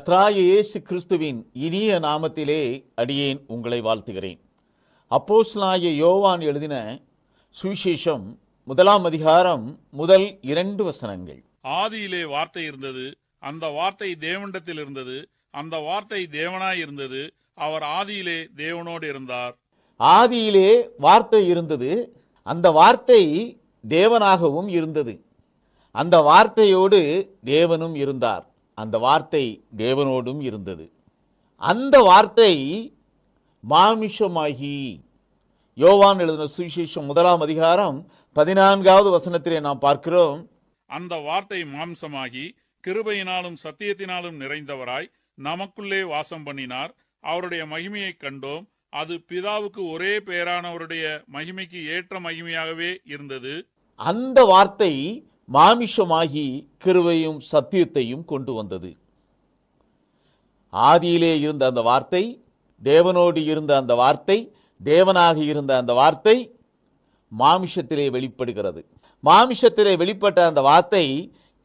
கத்ராய இயேசு கிறிஸ்துவின் இனிய நாமத்திலே அடியேன் உங்களை வாழ்த்துகிறேன். அப்போஸ்தலனாகிய யோவான் எழுதின சுவிசேஷம் முதலாம் அதிகாரம் முதல் இரண்டு வசனங்கள். ஆதியிலே வார்த்தை இருந்தது அந்த வார்த்தை தேவனிடத்தில் இருந்தது அந்த வார்த்தை தேவனாய் இருந்தது அவர் ஆதியிலே தேவனோடு இருந்தார். ஆதியிலே வார்த்தை இருந்தது அந்த வார்த்தை தேவனாகவும் இருந்தது. அந்த வார்த்தையோடு தேவனும் இருந்தார். அந்த வார்த்தை தேவனோடும் இருந்தது. அந்த வார்த்தை மாமிஷமாகி. யோவான் எழுதின சுவிசேஷம் முதலாம் அதிகாரம் பதினான்காவது வசனத்திலே நாம் பார்க்கிறோம். அந்த வார்த்தை மாம்சமாகி கிருபையினாலும் சத்தியத்தினாலும் நிறைந்தவராய் நமக்குள்ளே வாசம் பண்ணினார். அவருடைய மகிமையைக் கண்டோம். அது பிதாவுக்கு ஒரே பேரானவருடைய மகிமைக்கு ஏற்ற மகிமையாகவே இருந்தது. அந்த வார்த்தை மாமிஷமாகி கிருவையும் சத்தியத்தையும் கொண்டு வந்தது. ஆதியிலே இருந்த அந்த வார்த்தை தேவனோடு இருந்த அந்த வார்த்தை தேவனாக இருந்த அந்த வார்த்தை மாமிஷத்திலே வெளிப்படுகிறது. மாமிஷத்திலே வெளிப்பட்ட அந்த வார்த்தை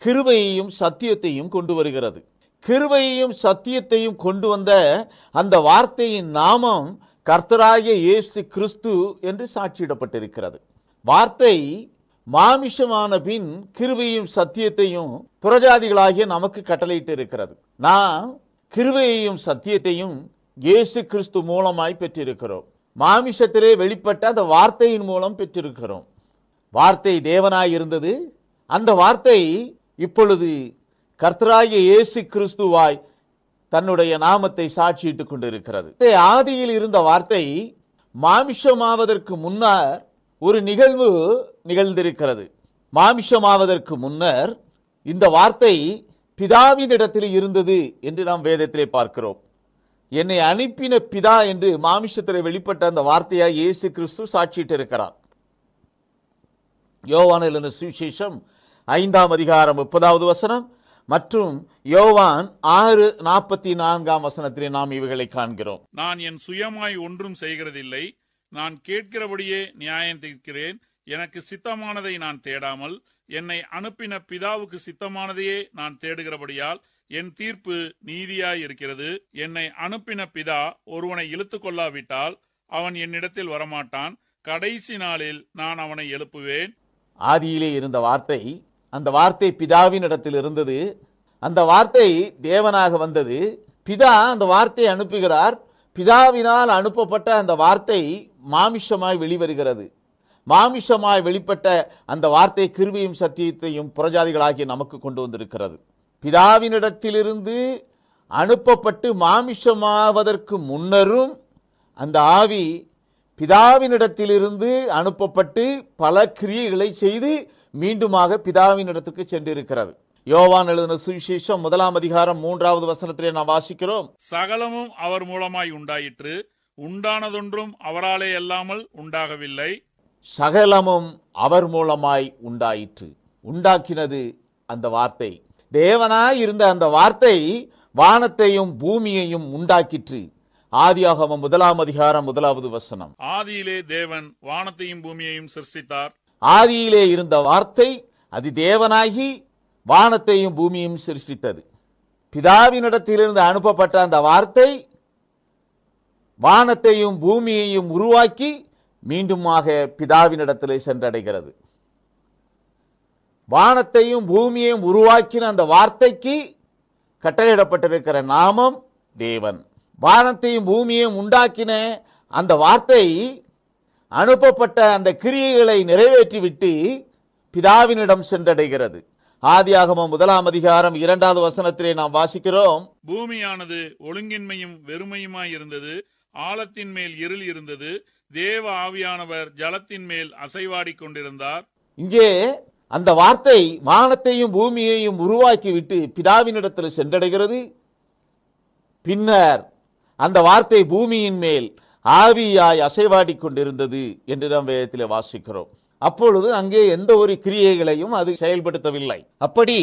கிருபையையும் சத்தியத்தையும் கொண்டு வருகிறது. கிருபையையும் சத்தியத்தையும் கொண்டு வந்த அந்த வார்த்தையின் நாமம் கர்த்தராகிய இயேசு கிறிஸ்து என்று சாட்சியிடப்பட்டிருக்கிறது. வார்த்தை மாமிஷமான பின் கிருபையும் சத்தியத்தையும் புறஜாதிகளாகிய நமக்கு கட்டளையிட்டு இருக்கிறது. நாம் கிருபையையும் சத்தியத்தையும் இயேசு கிறிஸ்து மூலமாய் பெற்றிருக்கிறோம். மாமிஷத்திலே வெளிப்பட்ட அந்த வார்த்தையின் மூலம் பெற்றிருக்கிறோம். வார்த்தை தேவனாய் இருந்தது. அந்த வார்த்தை இப்பொழுது கர்த்தராகிய இயேசு கிறிஸ்துவாய் தன்னுடைய நாமத்தை சாட்சியிட்டுக் கொண்டிருக்கிறது. ஆதியில் இருந்த வார்த்தை மாமிஷமாவதற்கு முன்னர் ஒரு நிகழ்வு நிகழ்ந்திருக்கிறது. மாமிஷமாவதற்கு முன்னர் இந்த வார்த்தை பிதாவினிடத்தில் இருந்தது என்று நாம் வேதத்திலே பார்க்கிறோம். என்னை அனுப்பின பிதா என்று மாமிஷத்தில் வெளிப்பட்ட அந்த வார்த்தையாக இயேசு கிறிஸ்து சாட்சியிட்டு இருக்கிறார் யோவானில் சுவிசேஷம் ஐந்தாம் அதிகாரம் முப்பதாவது வசனம் மற்றும் யோவான் ஆறு நாற்பத்தி நான்காம் வசனத்திலே நாம் இவைகளை காண்கிறோம். நான் என் சுயமாய் ஒன்றும் செய்கிறதில்லை. நான் கேட்கிறபடியே நியாயம் தீர்க்கிறேன். எனக்கு சித்தமானதை நான் தேடாமல் என்னை அனுப்பின பிதாவுக்கு சித்தமானதையே நான் தேடுகிறபடியால் என் தீர்ப்பு நீதியாய் இருக்கிறது என்னை அனுப்பின பிதா ஒருவனை இழுத்து கொள்ளாவிட்டால் அவன் என்னிடத்தில் வரமாட்டான். கடைசி நாளில் நான் அவனை எழுப்புவேன். ஆதியிலே இருந்த வார்த்தை அந்த வார்த்தை பிதாவின் இடத்தில் இருந்தது. அந்த வார்த்தை தேவனாக வந்தது. பிதா அந்த வார்த்தையை அனுப்புகிறார். பிதாவினால் அனுப்பப்பட்ட அந்த வார்த்தை மாமிஷமாய் வெளிவருகிறது. மாமிஷமாய் வெளிப்பட்ட அந்த வார்த்தை கிருவியும் சத்தியத்தையும் புறஜாதிகளாகி நமக்கு கொண்டு வந்திருக்கிறது. பிதாவினிடத்திலிருந்து அனுப்பப்பட்டு மாமிஷமாவதற்கு முன்னரும் அந்த ஆவி பிதாவினிடத்திலிருந்து அனுப்பப்பட்டு பல கிரியைகளை செய்து மீண்டுமாக பிதாவினிடத்துக்கு சென்றிருக்கிறது. யோவான் எழுதின சுவிசேஷம் முதலாம் அதிகாரம் மூன்றாவது வசனத்திலே நாம் வாசிக்கிறோம். சகலமும் அவர் மூலமாய் உண்டாயிற்று. உண்டானதொன்றும் அவராலே அல்லாமல் உண்டாகவில்லை. சகலமும் அவர் மூலமாய் உண்டாயிற்று. உண்டாக்கினது அந்த வார்த்தை. தேவனாய் இருந்த அந்த வார்த்தை வானத்தையும் பூமியையும் உண்டாக்கிற்று. ஆதியாகமம் முதலாம் அதிகாரம் முதலாவது வசனம். ஆதியிலே தேவன் வானத்தையும் பூமியையும் சிருஷ்டித்தார். ஆதியிலே இருந்த வார்த்தை அது தேவனாகி வானத்தையும் பூமியையும் சிருஷ்டித்தது. பிதாவினிடத்திலிருந்து அனுப்பப்பட்ட அந்த வார்த்தை வானத்தையும் பூமியையும் உருவாக்கி மீண்டுமாக பிதாவினிடத்திலே சென்றடைகிறது. வானத்தையும் பூமியையும் உருவாக்கின அந்த வார்த்தைக்கு கட்டளையிடப்பட்டிருக்கிற நாமம் தேவன். வானத்தையும் பூமியையும் உண்டாக்கின அந்த வார்த்தை அனுப்பப்பட்ட அந்த கிரியைகளை நிறைவேற்றிவிட்டு பிதாவினிடம் சென்றடைகிறது. ஆதியாகமம் முதலாம் அதிகாரம் இரண்டாவது வசனத்திலே நாம் வாசிக்கிறோம். பூமியானது ஒழுங்கின்மையும் வெறுமையுமாய் இருந்தது ஆழத்தின் மேல் இருள் இருந்தது தேவ ஆவியானவர் ஜலத்தின் மேல் அசைவாடிக் கொண்டிருந்தார். இங்கே அந்த வார்த்தை வானத்தையும் பூமியையும் உருவாக்கி விட்டு பிதாவினிடத்தில் சென்றடைகிறது. பின்னர் அந்த வார்த்தை பூமியின் மேல் ஆவியாய் அசைவாடிக் கொண்டிருந்தது என்று நாம் வேதத்தில் வாசிக்கிறோம். அப்பொழுது அங்கே எந்த ஒரு கிரியைகளையும் அது செயல்படுத்தவில்லை. அப்படி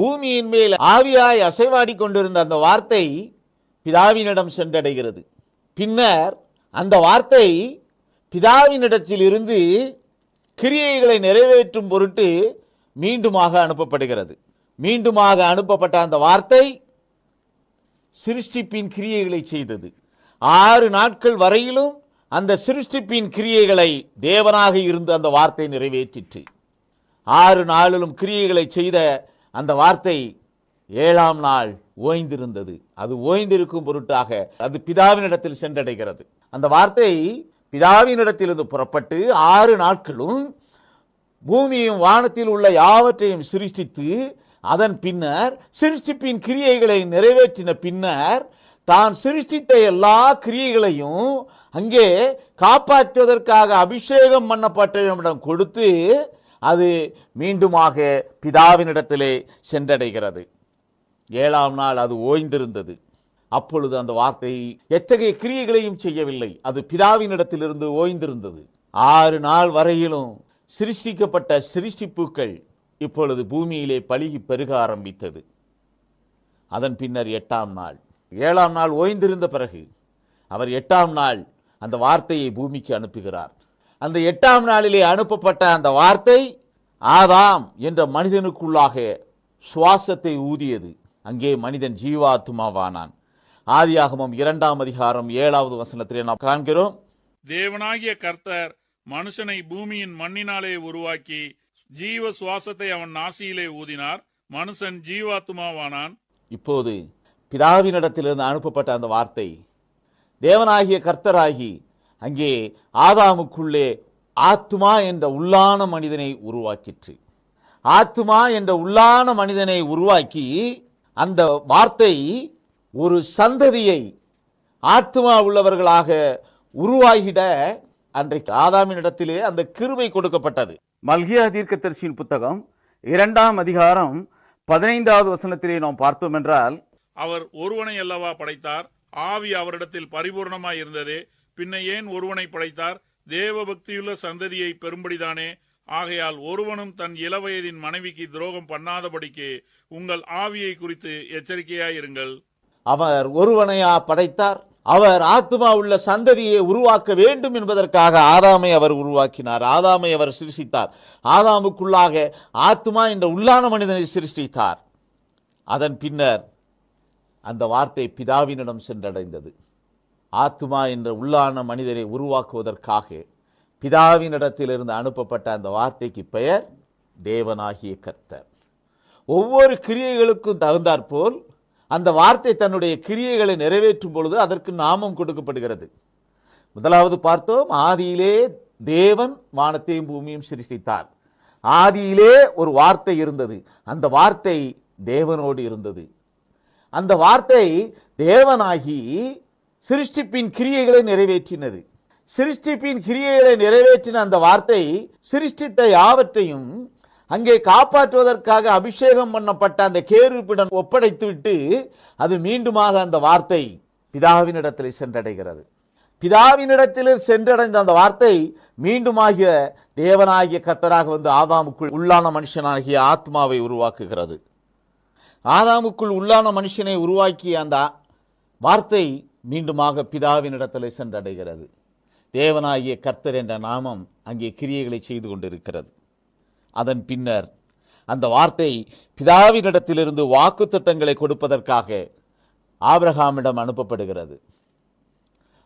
பூமியின் மேல் ஆவியாய் அசைவாடிக் கொண்டிருந்த அந்த வார்த்தை பிதாவினிடம் சென்றடைகிறது. பின்னர் அந்த வார்த்தை பிதாவினிடத்தில் இருந்து கிரியைகளை நிறைவேற்றும் பொருட்டு மீண்டுமாக அனுப்பப்படுகிறது. மீண்டுமாக அனுப்பப்பட்ட அந்த வார்த்தை சிருஷ்டிப்பின் கிரியைகளை செய்தது. ஆறு நாட்கள் வரையிலும் அந்த சிருஷ்டிப்பின் கிரியைகளை தேவனாக இருந்து அந்த வார்த்தை நிறைவேற்றிற்று. ஆறு நாளிலும் கிரியைகளை செய்த அந்த வார்த்தை ஏழாம் நாள் ஓய்ந்திருந்தது. அது ஓய்ந்திருக்கும் பொருட்டாக அது பிதாவினிடத்தில் சென்றடைகிறது. அந்த வார்த்தை பிதாவினிடத்திலிருந்து புறப்பட்டு ஆறு நாட்களும் பூமியும் வானத்தில் உள்ள யாவற்றையும் சிருஷ்டித்து அதன் பின்னர் சிருஷ்டிப்பின் கிரியைகளை நிறைவேற்றின பின்னர் தான் சிருஷ்டித்த எல்லா கிரியைகளையும் அங்கே காப்பாற்றுவதற்காக அபிஷேகம் பண்ணப்பட்டவனிடம் கொடுத்து அது மீண்டுமாக பிதாவினிடத்திலே சென்றடைகிறது. ஏழாம் நாள் அது ஓய்ந்திருந்தது. அப்பொழுது அந்த வார்த்தை எத்தகைய கிரியைகளையும் செய்யவில்லை. அது பிதாவினிடத்திலிருந்து ஓய்ந்திருந்தது. ஆறு நாள் வரையிலும் சிருஷ்டிக்கப்பட்ட சிருஷ்டிப்புக்கள் இப்பொழுது பூமியிலே பழுகி பெருக ஆரம்பித்தது. அதன் பின்னர் எட்டாம் நாள். ஏழாம் நாள் ஓய்ந்திருந்த பிறகு அவர் எட்டாம் நாள் அந்த வார்த்தையை பூமிக்கு அனுப்புகிறார். அந்த எட்டாம் நாளிலே அனுப்பப்பட்ட அந்த வார்த்தை ஆதாம் என்ற மனிதனுக்குள்ளாக சுவாசத்தை ஊதியது. அங்கே மனிதன் ஜீவாத்மாவானான். ஆதியாகமம் இரண்டாம் அதிகாரம் ஏழாவது வசனத்திலே நாம் காண்கிறோம். தேவனாகிய கர்த்தர் மனுஷனை பூமியின் மண்ணினாலே உருவாக்கி ஜீவ சுவாசத்தை அவன் நாசியிலே ஊதினார். மனுஷன் ஜீவாத்மாவானான். இப்போது பிதாவினிடத்திலிருந்து அனுப்பப்பட்ட அந்த வார்த்தை தேவனாகிய கர்த்தராகி அங்கே ஆதாமுக்குள்ளே ஆத்துமா என்ற உள்ளான மனிதனை உருவாக்கிற்று. ஆத்துமா என்ற உள்ளான மனிதனை உருவாக்கி அந்த வார்த்தை ஒரு சந்ததியை ஆத்துமா உள்ளவர்களாக உருவாகிட அன்றைக்கு ஆதாமினிடத்திலே அந்த கிருபை கொடுக்கப்பட்டது. மல்கியா தீர்க்கதரிசியின் புத்தகம் இரண்டாம் அதிகாரம் பதினைந்தாவது வசனத்திலே நாம் பார்த்தோம் என்றால் அவர் ஒருவனை அல்லவா படைத்தார்? ஆவி அவரிடத்தில் பரிபூர்ணமாய் இருந்ததே. பின்ன ஏன் ஒருவனை படைத்தார்? தேவ பக்தியுள்ள சந்ததியை பெரும்படிதானே ஆகையால் ஒருவனும் தன் இளவயதின் மனைவிக்கு துரோகம் பண்ணாதபடிக்கு உங்கள் ஆவியை குறித்து எச்சரிக்கையாயிருங்கள். அவர் ஒருவனையா படைத்தார். அவர் ஆத்மா உள்ள சந்ததியை உருவாக்க வேண்டும் என்பதற்காக ஆதாமை அவர் உருவாக்கினார். ஆதாமை அவர் சிருஷித்தார் ஆதாமுக்குள்ளாக ஆத்மா என்ற உள்ளான மனிதனை சிருஷ்டித்தார். அதன் பின்னர் அந்த வார்த்தை பிதாவினிடம் சென்றடைந்தது. ஆத்மா என்ற உள்ளான மனிதனை உருவாக்குவதற்காக பிதாவினிடத்திலிருந்து அனுப்பப்பட்ட அந்த வார்த்தைக்கு பெயர் தேவனாகிய கர்த்தர். ஒவ்வொரு கிரியைகளுக்கும் தகுந்தாற்போல் அந்த வார்த்தை தன்னுடைய கிரியைகளை நிறைவேற்றும் பொழுது அதற்கு நாமம் கொடுக்கப்படுகிறது. முதலாவது பார்த்தோம் ஆதியிலே தேவன் வானத்தையும் பூமியும் சிருஷ்டித்தார். ஆதியிலே ஒரு வார்த்தை இருந்தது. அந்த வார்த்தை தேவனோடு இருந்தது. அந்த வார்த்தை தேவனாகி சிருஷ்டிப்பின் கிரியைகளை நிறைவேற்றினது. சிருஷ்டிப்பின் கிரியைகளை நிறைவேற்றின அந்த வார்த்தை சிருஷ்டித்த யாவற்றையும் அங்கே காப்பாற்றுவதற்காக அபிஷேகம் பண்ணப்பட்ட அந்த கேருப்பிடம் ஒப்படைத்து விட்டு அது மீண்டுமாக அந்த வார்த்தை பிதாவினிடத்தில் சென்றடைகிறது. பிதாவினிடத்தில் சென்றடைந்த அந்த வார்த்தை மீண்டுமாகிய தேவனாகிய கத்தராக வந்து ஆதாமுக்குள் உள்ளான மனுஷனாகிய ஆத்மாவை உருவாக்குகிறது. ஆதாமுக்குள் உள்ளான மனுஷனை உருவாக்கிய அந்த வார்த்தை மீண்டுமாக பிதாவினிடத்தில் சென்றடைகிறது. தேவனாகிய கர்த்தர் என்ற நாமம் அங்கே கிரியைகளை செய்து கொண்டிருக்கிறது. அதன் பின்னர் அந்த வார்த்தை பிதாவினிடத்திலிருந்து வாக்குத்தத்தங்களை கொடுப்பதற்காக ஆபிரகாமிடம் அனுப்பப்படுகிறது.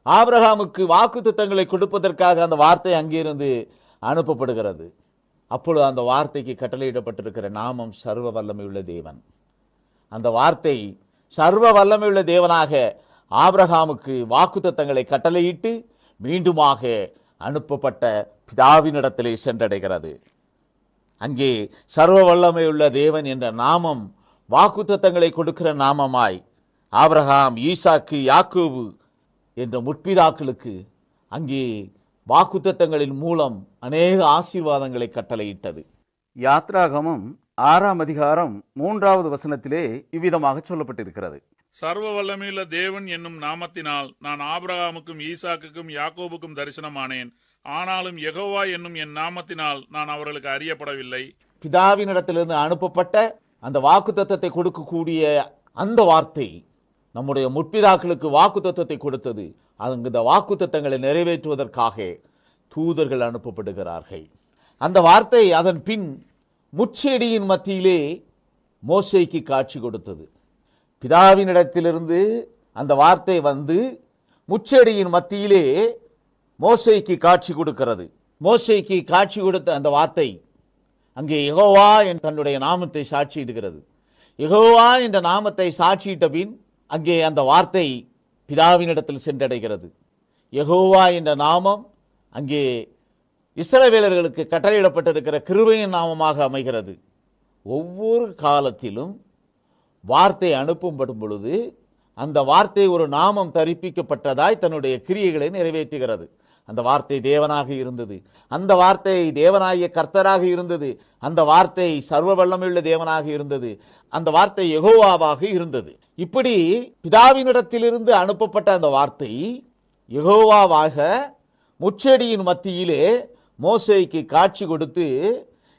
ஆபிரகாமுக்கு திட்டங்களை கொடுப்பதற்காக அந்த வார்த்தை அங்கிருந்து அனுப்பப்படுகிறது. அப்பொழுது அந்த வார்த்தைக்கு கட்டளையிடப்பட்டிருக்கிற நாமம் சர்வ வல்லமையுள்ள தேவன். அந்த வார்த்தை சர்வ வல்லமையுள்ள தேவனாக ஆபிரகாமுக்கு வாக்குத்தத்தங்களை கட்டளையிட்டு மீண்டுமாக அனுப்பப்பட்ட பிதாவினிடத்திலே சென்றடைகிறது. அங்கே சர்வ வல்லமையுள்ள தேவன் என்ற நாமம் வாக்குத்தத்தங்களை கொடுக்கிற நாமமாய் ஆபிரகாம் ஈசாக்கு யாக்கோபு என்ற முற்பிதாக்களுக்கு அங்கே வாக்குத்தத்தங்களின் மூலம் அநேக ஆசீர்வாதங்களை கட்டளையிட்டது. யாத்ராகமம் ஆறாம் அதிகாரம் மூன்றாவது வசனத்திலே இவ்விதமாக சொல்லப்பட்டிருக்கிறது. சர்வ வல்லமையுள்ள தேவன் என்னும் நாமத்தினால் நான் ஆபிரகாமுக்கும் ஈசாக்குக்கும் யாக்கோபுக்கும் தரிசனமானேன். ஆனாலும் யகோவா என்னும் என் நாமத்தினால் நான் அவர்களுக்கு அறியப்படவில்லை. பிதாவினிடத்திலிருந்து அனுப்பப்பட்ட அந்த வாக்கு தத்துவத்தை கொடுக்கக்கூடிய அந்த வார்த்தை நம்முடைய முற்பிதாக்களுக்கு வாக்கு தத்துவத்தை கொடுத்தது. அங்கு இந்த வாக்குத்தத்தங்களை நிறைவேற்றுவதற்காக தூதர்கள் அனுப்பப்படுகிறார்கள். அந்த வார்த்தை அதன் பின் முச்செடியின் மத்தியிலே மோசைக்கு காட்சி கொடுத்தது. பிதாவினிடத்திலிருந்து அந்த வார்த்தை வந்து முச்செடியின் மத்தியிலே மோசைக்கு காட்சி கொடுக்கிறது. மோசைக்கு காட்சி கொடுத்த அந்த வார்த்தை அங்கே யகோவா என் தன்னுடைய நாமத்தை சாட்சியிடுகிறது. யகோவா என்ற நாமத்தை சாட்சியிட்ட பின் அங்கே அந்த வார்த்தை பிதாவினிடத்தில் சென்றடைகிறது. எகோவா என்ற நாமம் அங்கே இஸ்ரவேலர்களுக்கு கட்டளையிடப்பட்டிருக்கிற கிருபையின் நாமமாக அமைகிறது. ஒவ்வொரு காலத்திலும் வார்த்தை அனுப்பப்படும் பொழுது அந்த வார்த்தை ஒரு நாமம் தரிப்பிக்கப்பட்டதாய் தன்னுடைய கிரியைகளை நிறைவேற்றுகிறது. அந்த வார்த்தை தேவனாக இருந்தது. அந்த வார்த்தை தேவனாகிய கர்த்தராக இருந்தது. அந்த வார்த்தை சர்வ வல்லமையுள்ள தேவனாக இருந்தது. அந்த வார்த்தை எகோவாவாக இருந்தது. இப்படி பிதாவினிடத்திலிருந்து அனுப்பப்பட்ட அந்த வார்த்தை எகோவாவாக முச்செடியின் மத்தியிலே மோசைக்கு காட்சி கொடுத்து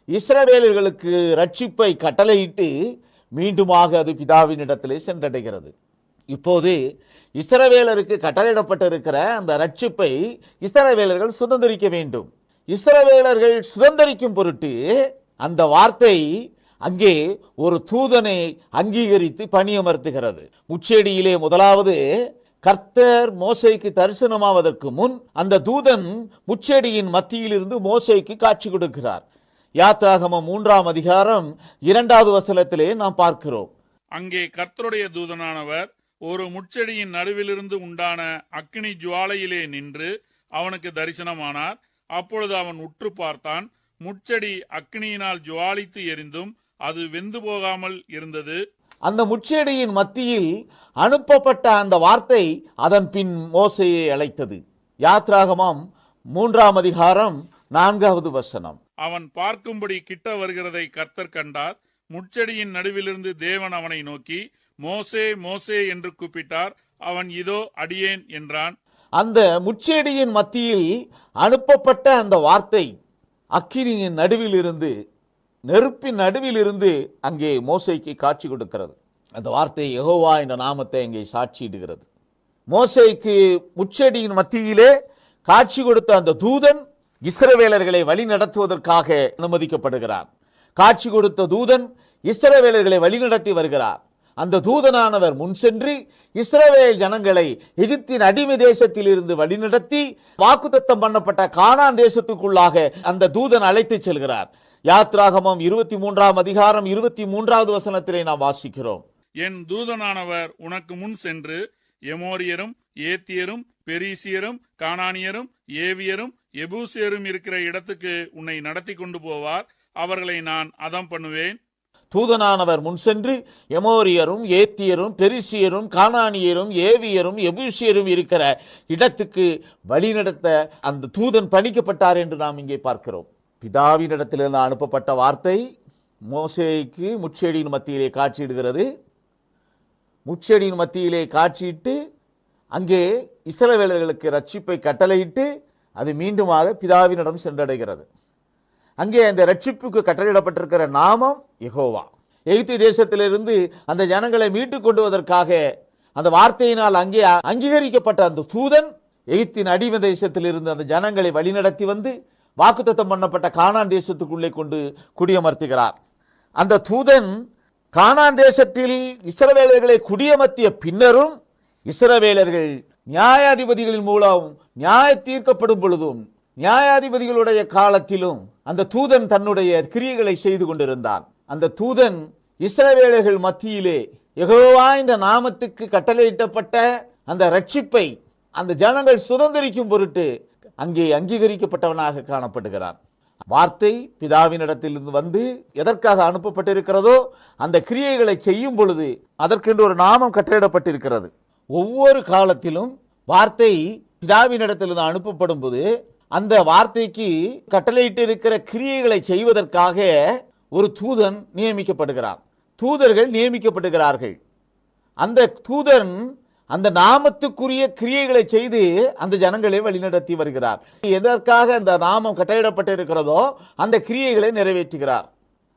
இஸ்ரவேலர்களுக்கு ரட்சிப்பை கட்டளையிட்டு மீண்டுமாக அது பிதாவினிடத்திலே சென்றடைகிறது. இப்போது இஸ்ரவேலருக்கு கட்டளையிடப்பட்டிருக்கிற அந்த ரட்சிப்பை இஸ்ரவேலர்கள் சுதந்திரிக்க வேண்டும். இஸ்ரவேலர்கள் சுதந்திரிக்கும் பொருட்டு அந்த வார்த்தை அங்கே ஒரு தூதனை அங்கீகரித்து பணியமர்த்துகிறது. முச்செடியிலே முதலாவது கர்த்தர் மோசைக்கு தரிசனமாவதற்கு முன் அந்த தூதன் முச்செடியின் மத்தியிலிருந்து மோசைக்கு காட்சி கொடுக்கிறார். யாத்ராகம மூன்றாம் அதிகாரம் இரண்டாவது வசனத்திலே நாம் பார்க்கிறோம். அங்கே கர்த்தருடைய தூதனானவர் ஒரு முட்செடியின் நடுவிலிருந்து உண்டான அக்கினி ஜுவாலையிலே நின்று அவனுக்கு தரிசனமானார். அப்பொழுது அவன் உற்று பார்த்தான். முட்செடி அக்கினியினால் ஜுவாலித்து எரிந்தும் அது வெந்து போகாமல் இருந்தது. அந்த முச்செடியின் மத்தியில் அனுப்பப்பட்ட அந்த வார்த்தை அதன் பின் மோசையை அழைத்தது. யாத்ராகமம் மூன்றாம் அதிகாரம் நான்காவது வசனம். அவன் பார்க்கும்படி கிட்ட வருகிறதை கர்த்தர் கண்டார். முட்செடியின் நடுவிலிருந்து தேவன் அவனை நோக்கி மோசே மோசே என்று கூப்பிட்டார். அவன் இதோ அடியேன் என்றான். அந்த முச்செடியின் மத்தியில் அனுப்பப்பட்ட அந்த வார்த்தை அக்கினியின் நடுவில் இருந்து நெருப்பின் நடுவில் இருந்து அங்கே மோசைக்கு காட்சி கொடுக்கிறது. அந்த வார்த்தை எகோவா என்ற நாமத்தை அங்கே சாட்சியிடுகிறது. மோசைக்கு முச்செடியின் மத்தியிலே காட்சி கொடுத்த அந்த தூதன் இஸ்ரவேலர்களை வழி நடத்துவதற்காக அனுமதிக்கப்படுகிறார் காட்சி கொடுத்த தூதன் இஸ்ரவேலர்களை வழிநடத்தி வருகிறார். அந்த தூதனானவர் முன் சென்று இஸ்ரவேல் ஜனங்களை எகிப்தின் அடிமை தேசத்தில் இருந்து வழிநடத்தி வாக்குத்தத்தம் பண்ணப்பட்ட கானான் தேசத்துக்குள்ளாக அந்த தூதன் அழைத்து செல்கிறார். யாத்ராகமம் இருபத்தி மூன்றாம் அதிகாரம் இருபத்தி மூன்றாவது வசனத்திலே நாம் வாசிக்கிறோம். என் தூதனானவர் உனக்கு முன் சென்று எமோரியரும் ஏத்தியரும் பெரிசியரும் கானானியரும் ஏவியரும் எபூசியரும் இருக்கிற இடத்துக்கு உன்னை நடத்தி கொண்டு போவார். அவர்களை நான் அதம் பண்ணுவேன். தூதனானவர் முன் சென்று எமோரியரும் ஏத்தியரும் பெரிசியரும் கானானியரும் ஏவியரும் எபூசியரும் இருக்கிற இடத்துக்கு வழிநடத்த அந்த தூதன் பணிக்கப்பட்டார் என்று நாம் இங்கே பார்க்கிறோம். பிதாவினிடத்திலிருந்து அனுப்பப்பட்ட வார்த்தை மோசேக்கு முச்செடியின் மத்தியிலே காட்சியிடுகிறது. முச்செடியின் மத்தியிலே காட்சியிட்டு அங்கே இசலவேலர்களுக்கு ரட்சிப்பை கட்டளையிட்டு அது மீண்டுமாக பிதாவினிடம் சென்றடைகிறது. அங்கே அந்த ரட்சிப்புக்கு கட்டளையிடப்பட்டிருக்கிற நாமம் யெகோவா. எகிப்து தேசத்திலிருந்து அந்த ஜனங்களை மீட்டுக் கொண்டுவதற்காக அந்த வார்த்தையினால் அங்கே அங்கீகரிக்கப்பட்ட அந்த தூதன் எகிப்தின் அடிமை தேசத்திலிருந்து அந்த ஜனங்களை வழிநடத்தி வந்து வாக்குத்தத்தம் பண்ணப்பட்ட கானான் தேசத்துக்குள்ளே கொண்டு குடியமர்த்துகிறார். அந்த தூதன் கானான் தேசத்தில் இஸ்ரவேலர்களை குடியமர்த்திய பின்னரும் இஸ்ரவேலர்கள் நியாயாதிபதிகளின் மூலம் நியாய தீர்க்கப்படும் பொழுதும் நியாயாதிபதிகளுடைய காலத்திலும் அந்த தூதன் தன்னுடைய கிரியைகளை செய்து கொண்டிருந்தான். அந்த தூதன் இஸ்ரவேலர்கள் மத்தியிலே எகோவா இந்த நாமத்துக்கு கட்டளையிட்டப்பட்ட அந்த ரட்சிப்பை அந்த ஜனங்கள் சுதந்திரிக்கும் பொருட்டு அங்கே அங்கீகரிக்கப்பட்டவனாக காணப்படுகிறான். வார்த்தை பிதாவினிடத்திலிருந்து வந்து எதற்காக அனுப்பப்பட்டிருக்கிறதோ அந்த கிரியைகளை செய்யும் பொழுது அதற்கென்று ஒரு நாமம் கட்டளையிடப்பட்டிருக்கிறது. ஒவ்வொரு காலத்திலும் வார்த்தை பிதாவினிடத்திலிருந்து அனுப்பப்படும் போது அந்த வார்த்தைக்கு கட்டளையிட்டு இருக்கிற கிரியைகளை செய்வதற்காக ஒரு தூதன் நியமிக்கப்படுகிறான். தூதர்கள் நியமிக்கப்படுகிறார்கள். அந்த தூதன் அந்த நாமத்துக்குரிய கிரியைகளை செய்து அந்த ஜனங்களை வழிநடத்தி வருகிறார். எதற்காக அந்த நாமம் கட்டளையிடப்பட்டிருக்கிறதோ அந்த கிரியைகளை நிறைவேற்றுகிறார்.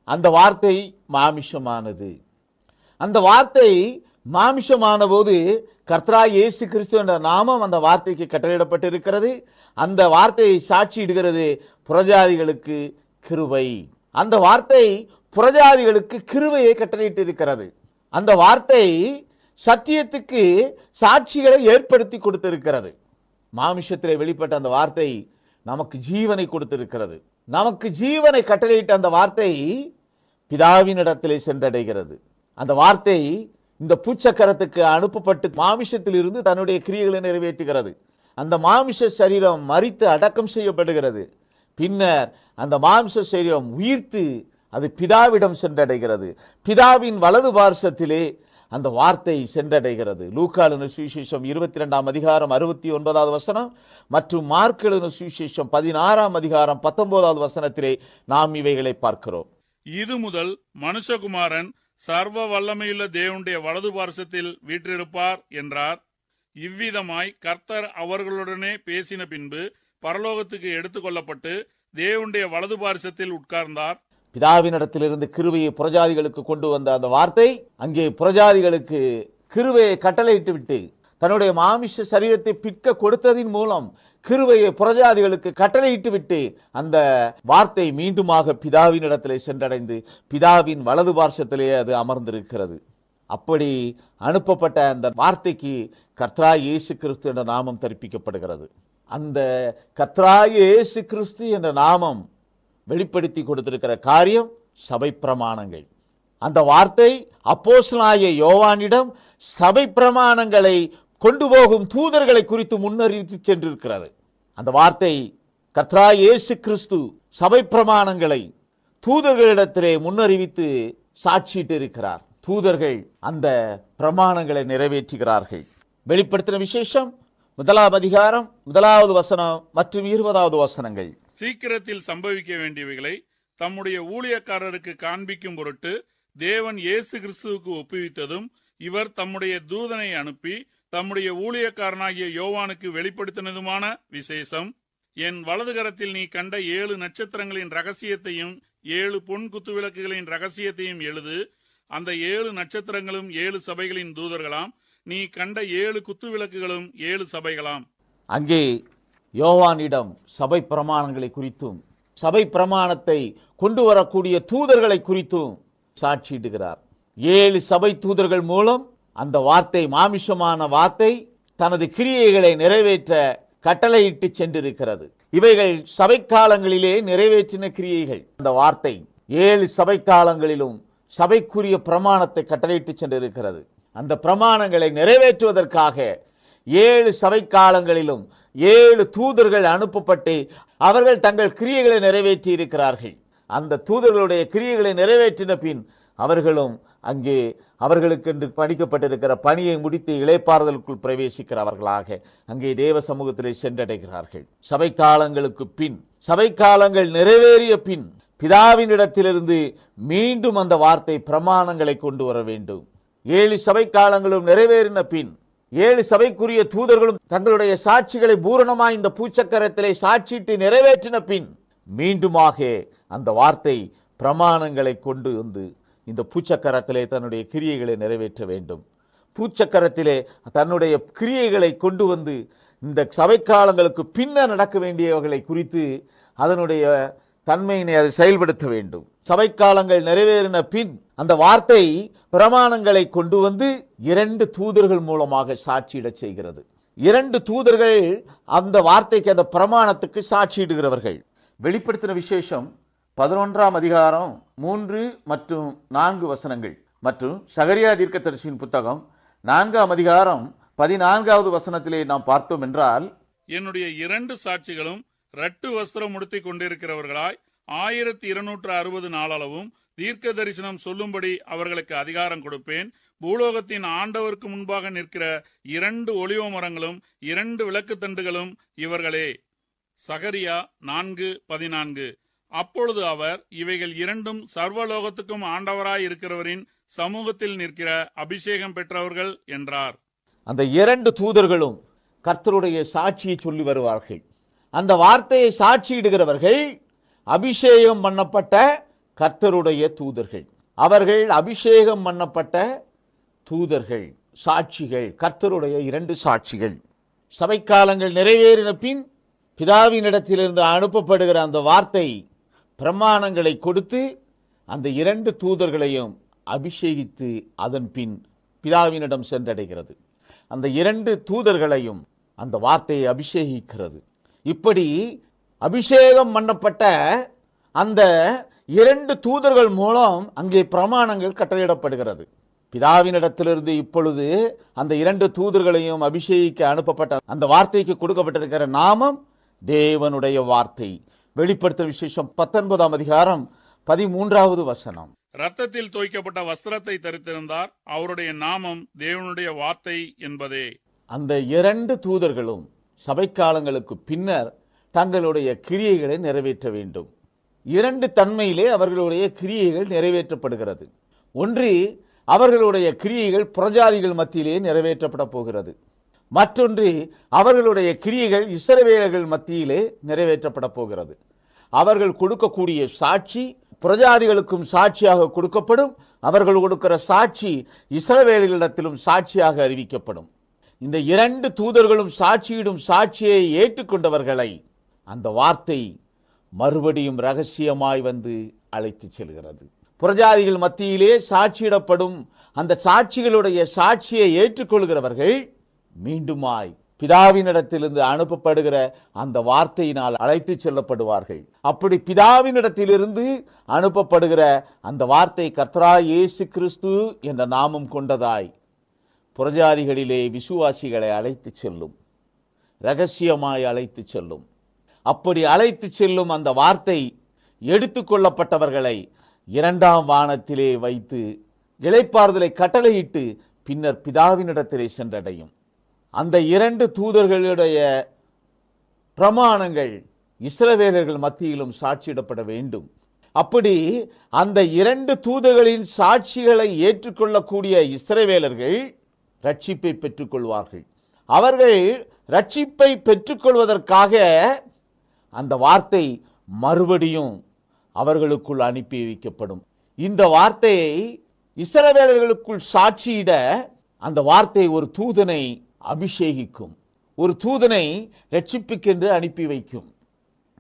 அந்த வார்த்தை மாமிஷமானது. அந்த வார்த்தை மாமிஷமான போது கர்த்தரா இயேசு கிறிஸ்து என்ற நாமம் அந்த வார்த்தைக்கு கட்டளையிடப்பட்டிருக்கிறது. அந்த வார்த்தையை சாட்சியிடுகிறது புறஜாதிகளுக்கு கிருபை. அந்த வார்த்தை புறஜாதிகளுக்கு கிருபையை கட்டளையிட்டு இருக்கிறது அந்த வார்த்தை சத்தியத்துக்கு சாட்சிகளை ஏற்படுத்தி கொடுத்திருக்கிறது. மாமிஷத்தில் வெளிப்பட்ட அந்த வார்த்தை நமக்கு ஜீவனை கொடுத்திருக்கிறது. நமக்கு ஜீவனை கட்டளையிட்ட அந்த வார்த்தை பிதாவினிடத்திலே சென்றடைகிறது. அந்த வார்த்தை இந்த பூச்சக்கரத்துக்கு அனுப்பப்பட்டு மாமிஷத்தில் இருந்து தன்னுடைய கிரியைகளை நிறைவேற்றுகிறது. அந்த மாமிஷ சரீரம் மறித்து அடக்கம் செய்யப்படுகிறது. பின்னர் அந்த மாமிச சரீரம் உயிர்த்து அது பிதாவிடம் சென்றடைகிறது. பிதாவின் வலது பார்சத்திலே அந்த வார்த்தை சென்றடைகிறது. லூக்காளுன சுவிசேஷம் இருபத்தி ரெண்டாம் அதிகாரம் அறுபத்தி ஒன்பதாவது வசனம் மற்றும் மார்க்கெழுன சுவிசேஷம் பதினாறாம் அதிகாரம் பத்தொன்பதாவது வசனத்திலே நாம் இவைகளை பார்க்கிறோம். இது முதல் மனுஷகுமாரன் சர்வ வல்லமையுள்ள தேவனுடைய வலது பார்சத்தில் வீற்றிருப்பார் என்றார். இவ்விதமாய் கர்த்தர் அவர்களுடனே பேசின பின்பு பரலோகத்துக்கு எடுத்துக்கொள்ளப்பட்டு தேவனுடைய வலது பாரிசத்தில் உட்கார்ந்தார். பிதாவினிடத்திலிருந்து கிருவையை புறஜாதிகளுக்கு கொண்டு வந்த அந்த வார்த்தை அங்கே புறஜாதிகளுக்கு கிருவையை கட்டளையிட்டு விட்டு தன்னுடைய மாமிஷ சரீரத்தை பிற்க கொடுத்ததின் மூலம் கிருவையை புறஜாதிகளுக்கு கட்டளையிட்டு விட்டு அந்த வார்த்தை மீண்டுமாக பிதாவினிடத்திலே சென்றடைந்து பிதாவின் வலது பார்சத்திலே அது அமர்ந்திருக்கிறது. அப்படி அனுப்பப்பட்ட அந்த வார்த்தைக்கு கத்ரா இயேசு கிறிஸ்து என்ற நாமம் தரிப்பிக்கப்படுகிறது. அந்த கத்ரா இயேசு கிறிஸ்து என்ற நாமம் வெளிப்படுத்தி கொடுத்திருக்கிற காரியம் சபை பிரமாணங்கள். அந்த வார்த்தை அப்போசனாய யோவானிடம் சபை பிரமாணங்களை கொண்டு போகும் தூதர்களை குறித்து முன்னறிவித்து சென்றிருக்கிறது. அந்த வார்த்தை கத்ரா இயேசு கிறிஸ்து சபை பிரமாணங்களை தூதர்களிடத்திலே முன்னறிவித்து சாட்சியிட்டு இருக்கிறார் தூதர்கள் அந்த பிரமாணங்களை நிறைவேற்றுகிறார்கள். வெளிப்படுத்தின விசேஷம் முதலாம் அதிகாரம் முதலாவது வசனம் மற்றும் இருபதாவது வசனங்கள். சீக்கிரத்தில் சம்பவிக்க வேண்டியவைகளை தம்முடைய ஊழியக்காரருக்கு காண்பிக்கும் பொருட்டு தேவன் இயேசு கிறிஸ்துவுக்கு ஒப்புவித்ததும் இவர் தம்முடைய தூதனை அனுப்பி தம்முடைய ஊழியக்காரனாகிய யோவானுக்கு வெளிப்படுத்தினதுமான விசேஷம். என் வலதுகரத்தில் நீ கண்ட ஏழு நட்சத்திரங்களின் ரகசியத்தையும் ஏழு பொன் குத்துவிளக்குகளின் ரகசியத்தையும் எழுது. அந்த ஏழு நட்சத்திரங்களும் ஏழு சபைகளின் தூதர்களாம். நீ கண்ட ஏழு குத்துவிளக்குகளும் ஏழு சபைகளாம். அங்கே யோவானிடம் சபை பிரமாணங்களை குறித்தும் சபை பிரமாணத்தை கொண்டு வரக்கூடிய தூதர்களை குறித்தும் சாட்சியிடுகிறார். ஏழு சபை தூதர்கள் மூலம் அந்த வார்த்தை மாமிசமான வார்த்தை தனது கிரியைகளை நிறைவேற்ற கட்டளையிட்டு சென்றிருக்கிறது. இவைகள் சபை காலங்களிலே நிறைவேற்றின கிரியைகள். அந்த வார்த்தை ஏழு சபை காலங்களிலும் சபைக்குரிய பிரமாணத்தை கட்டளையிட்டு சென்றிருக்கிறது. அந்த பிரமாணங்களை நிறைவேற்றுவதற்காக ஏழு சபை காலங்களிலும் ஏழு தூதர்கள் அனுப்பப்பட்டு அவர்கள் தங்கள் கிரியைகளை நிறைவேற்றி இருக்கிறார்கள் அந்த தூதர்களுடைய கிரியைகளை நிறைவேற்றின பின் அவர்களும் அங்கே அவர்களுக்கென்று படிக்கப்பட்டிருக்கிற பணியை முடித்து இளைப்பாறுதலுக்குள் பிரவேசிக்கிறவர்களாக அங்கே தேவ சமூகத்திலே சென்றடைகிறார்கள். சபை காலங்களுக்கு பின் சபை காலங்கள் நிறைவேறிய பின் பிதாவினிடத்திலிருந்து மீண்டும் அந்த வார்த்தை பிரமாணங்களை கொண்டு வர வேண்டும். ஏழு சபை காலங்களும் நிறைவேறின பின் ஏழு சபைக்குரிய தூதர்களும் தங்களுடைய சாட்சிகளை பூரணமாய் இந்த பூச்சக்கரத்திலே சாட்சியிட்டு நிறைவேற்றின பின் மீண்டுமாக அந்த வார்த்தை பிரமாணங்களை கொண்டு வந்து இந்த பூச்சக்கரத்திலே தன்னுடைய கிரியைகளை நிறைவேற்ற வேண்டும். பூச்சக்கரத்திலே தன்னுடைய கிரியைகளை கொண்டு வந்து இந்த சபை காலங்களுக்கு பின்னர் நடக்க வேண்டியவைகளை குறித்து அதனுடைய தன்மையினை அதை செயல்படுத்த வேண்டும். சபை காலங்கள் நிறைவேறின பின் அந்த வார்த்தை பிரமாணங்களை கொண்டு வந்து இரண்டு தூதர்கள் மூலமாக சாட்சியிடச் செய்கிறது. இரண்டு தூதர்கள் அந்த வார்த்தைக்கு அந்த பிரமாணத்துக்கு சாட்சியிடுகிறவர்கள். வெளிப்படுத்தின விசேஷம் பதினொன்றாம் அதிகாரம் மூன்று மற்றும் நான்கு வசனங்கள். மற்றும் சகரியா தீர்க்கதரிசியின் புத்தகம் நான்காம் அதிகாரம் பதினான்காவது வசனத்திலே நாம் பார்த்தோம் என்றால் என்னுடைய இரண்டு சாட்சிகளும் ரட்டு வஸ்திரம் உடுத்திக் கொண்டிருக்கிறவர்களாய் ஆயிரத்தி இருநூற்று அறுபது நாளளவும் தீர்க்க தரிசனம் சொல்லும்படி அவர்களுக்கு அதிகாரம் கொடுப்பேன். பூலோகத்தின் ஆண்டவருக்கு முன்பாக நிற்கிற இரண்டு ஒளிவ மரங்களும் இரண்டு விளக்கு தண்டுகளும் இவர்களே. சகரியா நான்கு பதினான்கு. அப்பொழுது அவர் இவைகள் இரண்டும் சர்வலோகத்துக்கும் ஆண்டவராய் இருக்கிறவரின் சமூகத்தில் நிற்கிற அபிஷேகம் பெற்றவர்கள் என்றார். அந்த இரண்டு தூதர்களும் கர்த்தருடைய சாட்சியை சொல்லி வருவார்கள். அந்த வார்த்தையை சாட்சியிடுகிறவர்கள் அபிஷேகம் பண்ணப்பட்ட கர்த்தருடைய தூதர்கள். அவர்கள் அபிஷேகம் பண்ணப்பட்ட தூதர்கள் சாட்சிகள் கர்த்தருடைய இரண்டு சாட்சிகள். சபைக்காலங்கள் நிறைவேறின பின் பிதாவினிடத்திலிருந்து அனுப்பப்படுகிற அந்த வார்த்தை பிரமாணங்களை கொடுத்து அந்த இரண்டு தூதர்களையும் அபிஷேகித்து அதன் பின் பிதாவினிடம் சென்றடைகிறது. அந்த இரண்டு தூதர்களையும் அந்த வார்த்தையை அபிஷேகிக்கிறது. இப்படி அபிஷேகம் பண்ணப்பட்ட அந்த இரண்டு தூதர்கள் மூலம் அங்கே பிரமாணங்கள் கட்டளையிடப்படுகிறது. பிதாவினிடத்திலிருந்து இப்பொழுது அந்த இரண்டு தூதர்களையும் அபிஷேகிக்க அனுப்பப்பட்ட அந்த வார்த்தைக்கு கொடுக்கப்பட்டிருக்கிற நாமம் தேவனுடைய வார்த்தை. வெளிப்படுத்தல் விசேஷம் பத்தொன்பதாம் அதிகாரம் பதிமூன்றாவது வசனம். ரத்தத்தில் தோய்க்கப்பட்ட வஸ்திரத்தை தரித்திருந்தார். அவருடைய நாமம் தேவனுடைய வார்த்தை என்பதே. அந்த இரண்டு தூதர்களும் சபைக்காலங்களுக்கு பின்னர் தங்களுடைய கிரியைகளை நிறைவேற்ற வேண்டும். இரண்டு தன்மையிலே அவர்களுடைய கிரியைகள் நிறைவேற்றப்படுகிறது. ஒன்று அவர்களுடைய கிரியைகள் புறஜாதிகள் மத்தியிலே நிறைவேற்றப்பட போகிறது. மற்றொன்று அவர்களுடைய கிரியைகள் இசரவேலர்கள் மத்தியிலே நிறைவேற்றப்பட போகிறது. அவர்கள் கொடுக்கக்கூடிய சாட்சி புரஜாதிகளுக்கும் சாட்சியாக கொடுக்கப்படும். அவர்கள் கொடுக்கிற சாட்சி இஸ்ரவேலர்களிடத்திலும் சாட்சியாக அறிவிக்கப்படும். இந்த இரண்டு தூதர்களும் சாட்சியிடும் சாட்சியை ஏற்றுக்கொண்டவர்களை அந்த வார்த்தை மறுபடியும் ரகசியமாய் வந்து அழைத்துச் செல்கிறது. புரஜாதிகள் மத்தியிலே சாட்சியிடப்படும் அந்த சாட்சிகளுடைய சாட்சியை ஏற்றுக்கொள்கிறவர்கள் மீண்டுமாய் பிதாவினிடத்திலிருந்து அனுப்பப்படுகிற அந்த வார்த்தையினால் அழைத்துச் செல்லப்படுவார்கள். அப்படி பிதாவினிடத்திலிருந்து அனுப்பப்படுகிற அந்த வார்த்தை கத்ரா இயேசு கிறிஸ்து என்ற நாமம் கொண்டதாய் புறஜாதிகளிலே விசுவாசிகளை அழைத்து செல்லும். ரகசியமாய் அழைத்து செல்லும். அப்படி அழைத்து செல்லும் அந்த வார்த்தை எடுத்துக்கொள்ளப்பட்டவர்களை இரண்டாம் வானத்திலே வைத்து இளைப்பாறுதலை கட்டளையிட்டு பின்னர் பிதாவினிடத்திலே சென்றடையும். அந்த இரண்டு தூதர்களுடைய பிரமாணங்கள் இஸ்ரவேலர்கள் மத்தியிலும் சாட்சியிடப்பட வேண்டும். அப்படி அந்த இரண்டு தூதர்களின் சாட்சிகளை ஏற்றுக்கொள்ளக்கூடிய இஸ்ரவேலர்கள் ரட்சிப்பை பெற்றுக்கொள்வார்கள். அவர்கள் ரட்சிப்பை பெற்றுக்கொள்வதற்காக அந்த வார்த்தை மறுபடியும் அவர்களுக்குள் அனுப்பி வைக்கப்படும். இந்த வார்த்தையை இஸ்ரவேலர்களுக்குள் சாட்சியிட அந்த வார்த்தை ஒரு தூதனை அபிஷேகிக்கும் ஒரு தூதனை ரட்சிப்புக்கென்று அனுப்பி வைக்கும்.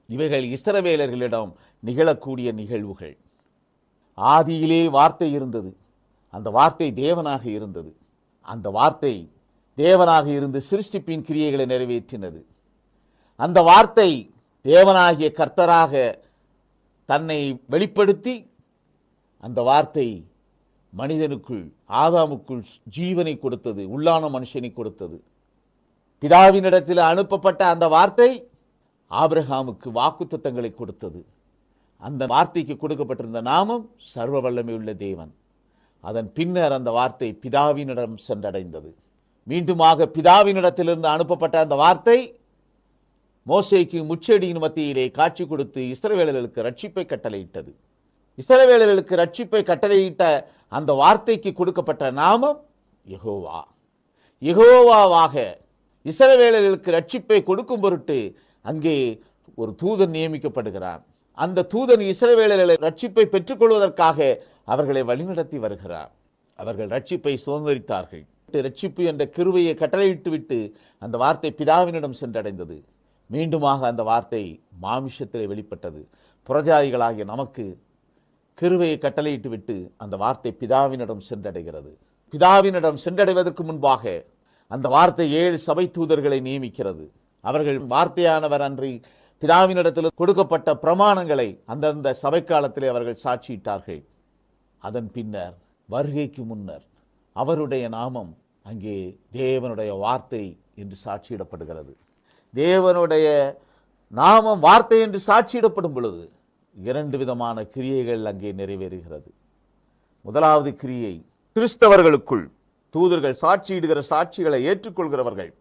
இவைகள் இஸ்ரவேலர்களிடம் நிகழக்கூடிய நிகழ்வுகள். ஆதியிலே வார்த்தை இருந்தது. அந்த வார்த்தை தேவனாக இருந்தது. அந்த வார்த்தை தேவனாக இருந்து சிருஷ்டிப்பின் கிரியைகளை நிறைவேற்றினது. அந்த வார்த்தை தேவனாகிய கர்த்தராக தன்னை வெளிப்படுத்தி அந்த வார்த்தை மனிதனுக்குள் ஆதாமுக்குள் ஜீவனை கொடுத்தது உள்ளான மனுஷனை கொடுத்தது. பிதாவினிடத்தில் அனுப்பப்பட்ட அந்த வார்த்தை ஆபிரகாமுக்கு வாக்குத்தத்தங்களை கொடுத்தது. அந்த வார்த்தைக்கு கொடுக்கப்பட்டிருந்த நாமம் சர்வ வல்லமை உள்ள தேவன். அதன் பின்னர் அந்த வார்த்தை பிதாவினிடம் சென்றடைந்தது. மீண்டுமாக பிதாவினிடத்திலிருந்து அனுப்பப்பட்ட அந்த வார்த்தை மோசைக்கு முச்செடியின் மத்தியிலே காட்சி கொடுத்து இஸ்ரவேலர்களுக்கு ரட்சிப்பை கட்டளையிட்டது. இஸ்ரவேலர்களுக்கு ரட்சிப்பை கட்டளையிட்ட அந்த வார்த்தைக்கு கொடுக்கப்பட்ட நாமம் எகோவா எகோவாவாக இஸ்ரவேலர்களுக்கு ரட்சிப்பை கொடுக்கும் பொருட்டு அங்கே ஒரு தூதன் நியமிக்கப்படுகிறான். அந்த தூதன் இஸ்ரவேலர்களை ரட்சிப்பை பெற்றுக்கொள்வதற்காக அவர்களை வழிநடத்தி வருகிறார். அவர்கள் ரட்சிப்பை சுதந்திரித்தார்கள். ரட்சிப்பு என்ற கிருவையை கட்டளையிட்டு விட்டு அந்த வார்த்தை பிதாவினிடம் சென்றடைந்தது. மீண்டுமாக அந்த வார்த்தை மாமிஷத்திலே வெளிப்பட்டது. புறஜாதிகளாகிய நமக்கு கிருவையை கட்டளையிட்டு விட்டு அந்த வார்த்தை பிதாவினிடம் சென்றடைகிறது. பிதாவினிடம் சென்றடைவதற்கு முன்பாக அந்த வார்த்தை ஏழு சபை தூதர்களை நியமிக்கிறது. அவர்கள் வார்த்தையானவர் அன்றி பிதாவினிடத்தில் கொடுக்கப்பட்ட பிரமாணங்களை அந்தந்த சபை காலத்திலே அவர்கள் சாட்சியிட்டார்கள். அதன் பின்னர் வருகைக்கு முன்னர் அவருடைய நாமம் அங்கே தேவனுடைய வார்த்தை என்று சாட்சியிடப்படுகிறது. தேவனுடைய நாமம் வார்த்தை என்று சாட்சியிடப்படும் பொழுது இரண்டு விதமான கிரியைகள் அங்கே நிறைவேறுகிறது. முதலாவது கிரியை கிறிஸ்தவர்களுக்குள் தூதர்கள் சாட்சியிடுகிற சாட்சிகளை ஏற்றுக்கொள்கிறவர்கள்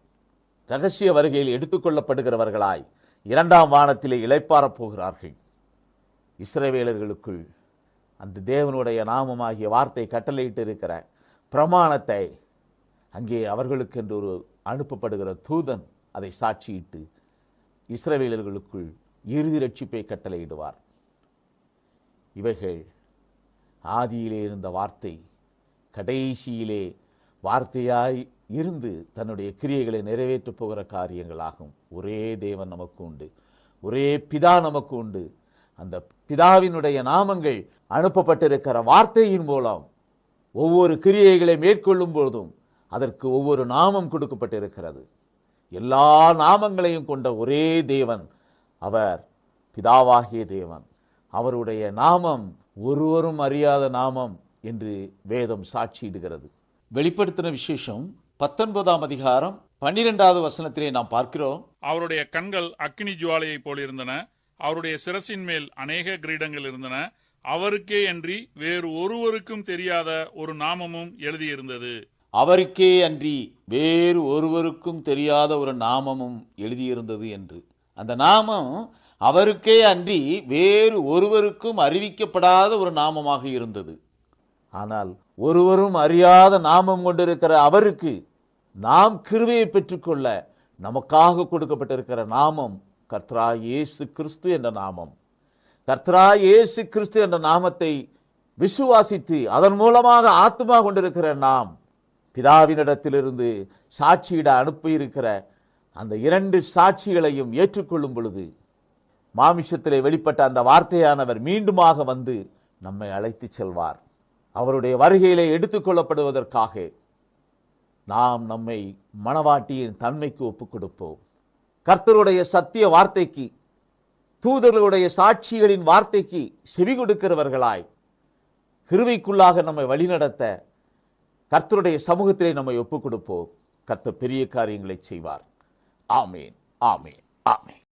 ரகசிய வருகையில் எடுத்துக்கொள்ளப்படுகிறவர்களாய் இரண்டாம் வானத்திலே இளைப்பாரப் போகிறார்கள். இஸ்ரவேலர்களுக்குள் அந்த தேவனுடைய நாமமாகிய வார்த்தை கட்டளையிட்டு இருக்கிற பிரமாணத்தை அங்கே அவர்களுக்கென்று ஒரு அனுப்பப்படுகிற தூதன் அதை சாட்சியிட்டு இஸ்ரவேலர்களுக்குள் இறுதி ரட்சிப்பை கட்டளையிடுவார். இவைகள் ஆதியிலே இருந்த வார்த்தை கடைசியிலே வார்த்தையாய் இருந்து தன்னுடைய கிரியைகளை நிறைவேற்றப் போகிற காரியங்களாகும். ஒரே தேவன் நமக்கு உண்டு. ஒரே பிதா நமக்கு உண்டு. அந்த பிதாவினுடைய நாமங்கள் அனுப்பப்பட்டிருக்கிற வார்த்தையின் மூலம் ஒவ்வொரு கிரியைகளை மேற்கொள்ளும் போதும் அதற்கு ஒவ்வொரு நாமம் கொடுக்கப்பட்டிருக்கிறது. எல்லா நாமங்களையும் கொண்ட ஒரே தேவன் அவர் பிதாவாகிய தேவன். அவருடைய நாமம் ஒருவரும் அறியாத நாமம் என்று வேதம் சாட்சியிடுகிறது. வெளிப்படுத்தின விசேஷம் பத்தொன்பதாம் அதிகாரம் பன்னிரெண்டாவது வசனத்திலே நாம் பார்க்கிறோம். அவருடைய கண்கள் அக்கினி ஜுவாலையைப் போல் இருந்தன அவருடைய சிரசின் மேல் அநேக கிரீடங்கள் இருந்தன. அவருக்கே அன்றி வேறு ஒருவருக்கும் தெரியாத ஒரு நாமமும் எழுதியிருந்தது. அவருக்கே அன்றி வேறு ஒருவருக்கும் தெரியாத ஒரு நாமமும் எழுதியிருந்தது என்று. அந்த நாமம் அவருக்கே அன்றி வேறு ஒருவருக்கும் அறிவிக்கப்படாத ஒரு நாமமாக இருந்தது. ஆனால் ஒருவரும் அறியாத நாமம் கொண்டிருக்கிற அவருக்கு நாம் கிருவையை பெற்றுக்கொள்ள நமக்காக கொடுக்கப்பட்டிருக்கிற நாமம் கர்த்தரா இயேசு கிறிஸ்து என்ற நாமம். கர்த்தரா இயேசு கிறிஸ்து என்ற நாமத்தை விசுவாசித்து அதன் மூலமாக ஆத்மா கொண்டிருக்கிற நாம் பிதாவினிடத்திலிருந்து சாட்சியிட அனுப்பியிருக்கிற அந்த இரண்டு சாட்சிகளையும் ஏற்றுக்கொள்ளும் பொழுது மாமிஷத்திலே வெளிப்பட்ட அந்த வார்த்தையானவர் மீண்டுமாக வந்து நம்மை அழைத்து செல்வார். அவருடைய வருகையிலே எடுத்துக்கொள்ளப்படுவதற்காக நாம் நம்மை மணவாட்டியின் தன்மைக்கு ஒப்புக் கொடுப்போம் கர்த்தருடைய சத்திய வார்த்தைக்கு தூதர்களுடைய சாட்சிகளின் வார்த்தைக்கு செவி கொடுக்கிறவர்களாய் கிருவைக்குள்ளாக நம்மை வழிநடத்த கர்த்தருடைய சமூகத்திலே நம்மை ஒப்புக் கொடுப்போம் கர்த்தர் பெரிய காரியங்களை செய்வார். ஆமேன் ஆமேன் ஆமேன்.